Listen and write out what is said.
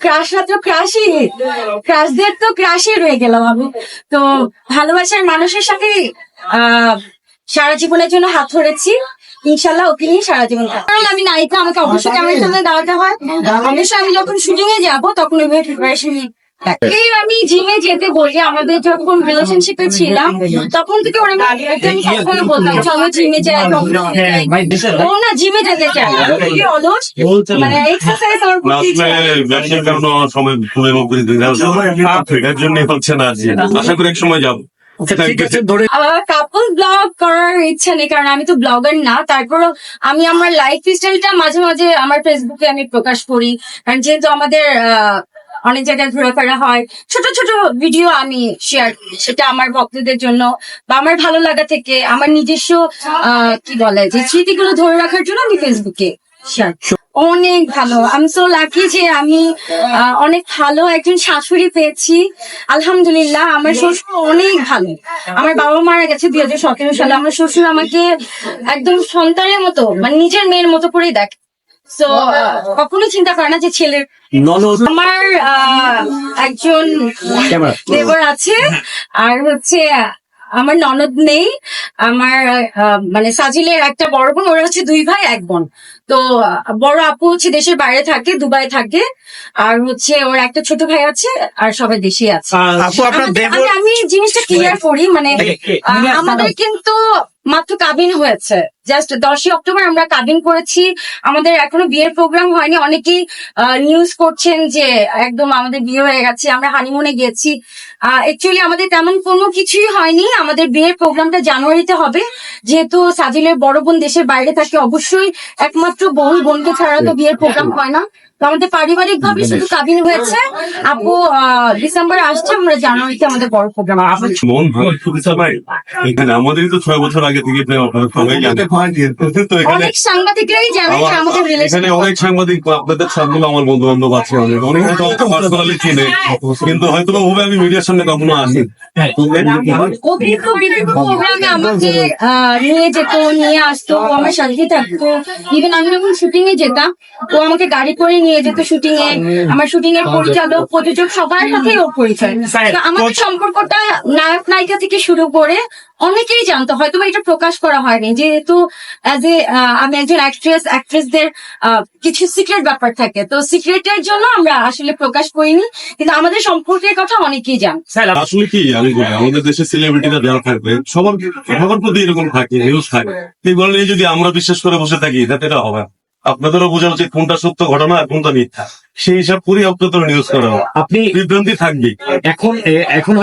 ক্রাশরা তো ক্রাশই। ক্রাশদের তো ক্রাশই রয়ে গেলাম আমি। তো ভালোবাসার মানুষের সাথে আহ সারা জীবনের জন্য হাত ধরেছি। ইনশাল্লাহ ওকে নিয়ে সারা জীবন। কারণ আমি নায়িকা আমাকে অবশ্যই ক্যামেরার সামনে দাঁড়াতে হয়। অবশ্যই আমি যখন শুটিং এ যাব তখন ওইভাবে প্রিপারেশন এই আমি জিমে যেতে বলি আমাদের যখন রিলেশনশিপে ছিলাম তখন থেকে ওরা আমি কখনো বলতাম চলো জিমে যাই ও না জিমে যেতে খুবই অলস মানে এক্সারসাইজ আমার না, করতে ইচ্ছা। আসলে করে। ব্যবসার কারণে আমার সময় এর জন্য হচ্ছে না আর আশা করি এক সময় যাব। ধরে আমার কাপল ব্লগ করার ইচ্ছা নেই কারণ আমি তো ব্লগার না। তারপরও আমি আমার লাইফ স্টাইলটা মাঝে মাঝে আমার ফেসবুকে আমি প্রকাশ করি। কারণ যেহেতু আমাদের আহ, অনেক জায়গায় ঘোরাফেরা হয়। ছোট ছোট ভিডিও আমি শেয়ার করি। সেটা আমার ভক্তদের জন্য বা আমার ভালো লাগা থেকে, আমার নিজস্ব কি বলে, যে স্মৃতিগুলো ধরে রাখার জন্য আমি ফেসবুকে শেয়ার অনেক ভালো। আমি সো লাকি যে আমি অনেক ভালো একজন শাশুড়ি পেয়েছি। আলহামদুলিল্লাহ, আমার শ্বশুর অনেক ভালো। আমার বাবা মারা গেছে দুই হাজার সতেরো সালে। আমার শ্বশুর আমাকে একদম সন্তানের মতো মানে নিজের মেয়ের মতো করেই দেখে। তো কখনো চিন্তা করে না যে ছেলের ননদ। আমার আহ, একজন ক্যামেরা দেবর আছে। আর হচ্ছে আমার ননদ নেই। আমার আহ, মানে সাজিলের একটা বড় বোন ওরা হচ্ছে দুই ভাই এক বোন। তো বড় আপু হচ্ছে দেশের বাইরে থাকে দুবাই থাকে। আর হচ্ছে ওর একটা ছোট ভাই আছে আর সবাই দেশে আছে। আপু আপনার আমাদের- দেবর আমি- আমি জিনিসটা ক্লিয়ার করি মানে আমাদের কিন্তু মাত্র কাবিন হয়েছে। জাস্ট দশই অক্টোবর আমরা কাবিন করেছি। আমাদের এখনও বিয়ের প্রোগ্রাম হয়নি। অনেকেই নিউজ করছেন যে একদম আমাদের বিয়ে হয়ে গেছে আমরা হানিমুনে গিয়েছি। অ্যাকচুয়ালি আমাদের তেমন কোনো কিছুই হয়নি। আমাদের বিয়ের প্রোগ্রামটা জানুয়ারিতে হবে। যেহেতু সাজিলের বড় বোন দেশের বাইরে থাকে অবশ্যই একমাত্র বোন বোনকে ছাড়া তো বিয়ের প্রোগ্রাম হয় না। আমাদের পারিবারিক ভাবে শুধু কাবিন হয়েছে। আপু ডিসেম্বরে আসছে আমরা জানুয়ারিতে আমাদের বড় প্রোগ্রাম মন ভালো এখানে আমাদেরই তো ছয় বছর আগে থেকে সবাই অনেক সাংবাদিকরাই জানে যে আমাদের এখানে অনেক সাংবাদিক আপনাদের সবগুলো আমার বন্ধু বান্ধব আছে অনেক। পার্সোনালি চিনে কিন্তু হয়তো ওভাবে আমি মিডিয়ার সামনে কখনো আসি বিভিন্ন প্রোগ্রামে আমাকে নিয়ে যেত নিয়ে আসতো ও আমার সাথে থাকতো। ইভেন আমি যখন শুটিং এ যেতাম ও আমাকে গাড়ি করে নিয়ে যেত শুটিং এ। আমার শুটিং এর পরিচালক প্রযোজক সবার সাথেই ওর পরিচয়। আমাদের সম্পর্কটা নায়ক নায়িকা থেকে শুরু করে অনেকেই জানতো হয়তো বা এটা প্রকাশ করা হয়নি। যেহেতু অ্যাজ এ আমি একজন অ্যাক্ট্রেস অ্যাক্ট্রেসদের কিছু সিক্রেট ব্যাপার থাকে। তো সিক্রেটের জন্য আমরা আসলে প্রকাশ করিনি কিন্তু আমাদের সম্পর্কের কথা অনেকেই জান আসলে কি আমি বলি আমাদের দেশের সেলিব্রিটিরা যারা থাকবে সবার সবার প্রতি এরকম থাকে নিউজ থাকে। নিয়ে যদি আমরা বিশ্বাস করে বসে থাকি তাতে এটা হবে। আপনাদেরও বোঝা উচিত কোনটা সত্য ঘটনা আর কোনটা মিথ্যা সেই হিসাব করে আপনাদের নিউজ করা। আপনি বিভ্রান্তি থাকবে এখন এখন